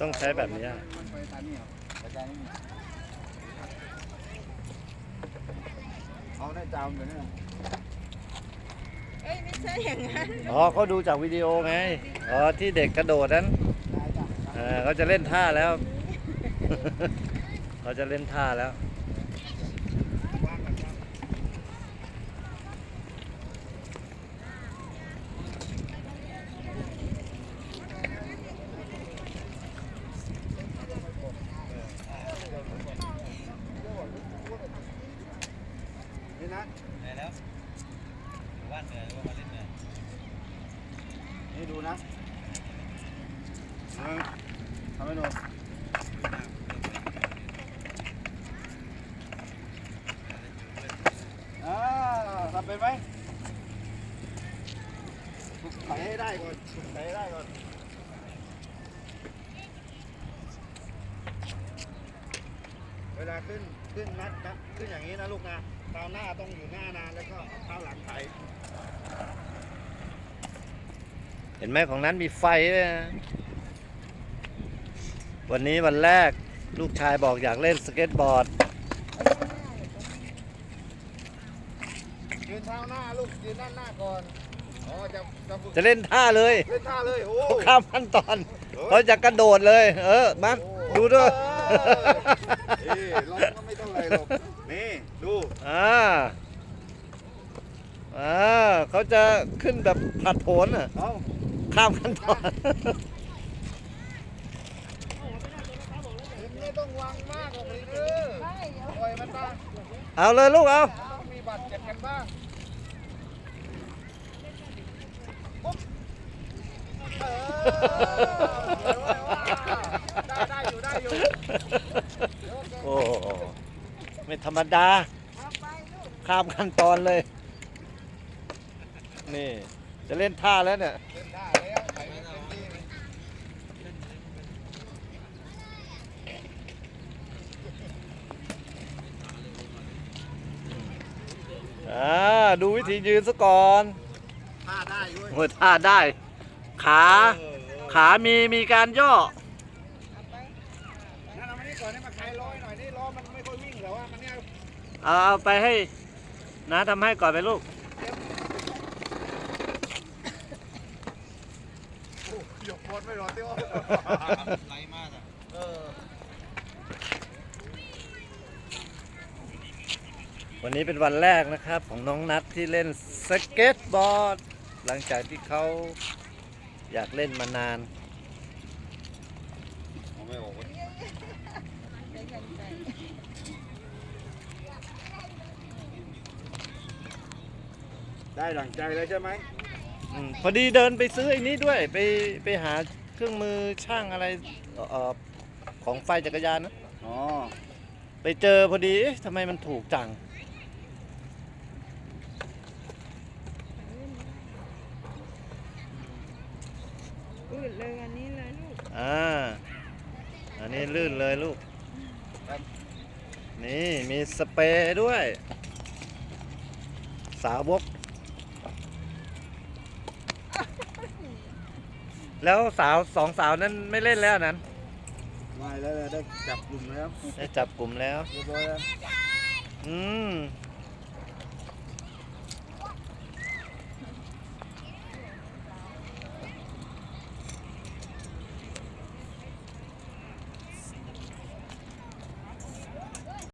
ต้องใช้แบบนี้มันไปตามนี่เหรอไปตามนี่เอาได้จามเลยเนี่ยเอ้ยไม่ใช่อย่างนั้นอ๋อเขาดูจากวิดีโอไง อ๋อที่เด็กกระโดดนั้นได้จ้ะเออเขาจะเล่นท่าแล้ว เขาจะเล่นท่าแล้วว่างกันจ้ะ นี่นะเหนื่อยแล้วอยู่บ้านเหนื่อยหรือว่ามาเล่นเหนื่อยนี่ดูนะหนึ่งทำให้ดูอ่าทำเป็นไหมฝึกไถให้ได้ก่อนฝึกไถให้ได้ก่อน เวลา ขึ้นขึ้นนัดนะขึ้นอย่างนี้นะลูกนะเท้าหน้าต้องอยู่หน้านานแล้วก็เอาเท้าหลังไถเห็นไหมของนั้นมีไฟด้วยนะวันนี้วันแรกลูกชายบอกอยากเล่นสเก็ตบอร์ด ยืนเท้าหน้าลูกยืนด้านหน้าก่อนอ๋อจะจะฝึกจะเล่นท่าเลยเล่นท่าเลยโอ้เขาข้ามขั้นตอนเขาจะกระโดดเลย เออมาดูด้วย นี่ลองก็ไม่เท่าไรหรอกนี่ดูอ่าอ่าเขาจะขึ้นแบบผัดโผนอะเอาข้ามขั้นตอนทีมนี้ต้องวางมากเด้อปล่อยมันมาเอาเลยลูกเอาต้องมีบาดเจ็บกันบ้างปุ๊บเออได้ได้อยู่ได้อยู่ โอ้ไม่ ธรรมดา ข้ามขั้นตอนเลย นี่ จะเล่นท่าแล้วเนี่ยเล่นได้แล้วไถไม่เต็มที่เลยอ่าดูวิธียืนซะก่อนท่าได้ด้วยโอ้ยท่าได้ ขาเออเออขามีมีการย่องั้นเอามานี่ก่อนให้มาคลายล้อหน่อยนี่ล้อมันไม่ค่อยวิ่งแต่ว่ามันเนี่ยเอาเอาไปให้นะทำให้ก่อนไปลูก โอ้ยกบอลไม่รอเตี้ยวไรมากอะเออวันนี้เป็นวันแรกนะครับของน้องนัทที่เล่นสเก็ตบอร์ด หลังจากที่เขาอยากเล่นมานานเอาไม่ออกเว้ย ได้หลังใจเลยใช่ไหมอมพอดีเดินไปซื้อไอ้นี้ด้วย ไปไปหาเครื่องมือช่างอะไรเอ่อของไฟจักรยานนะ อ๋อ ไปเจอพอดีเอ๊ะทำไมมันถูกจัง อืดเลยอันนี้เลยลูก อ่า อันนี้ลื่นเลยลูก นี่มีสเปรย์ด้วย สาวก แล้วสาวสองสาวนั้นไม่เล่นแล้วนั้นไม่แล้วได้จับกลุ่มแล้วได้จับกลุ่มแล้ว เรียบร้อยแล้ว อืม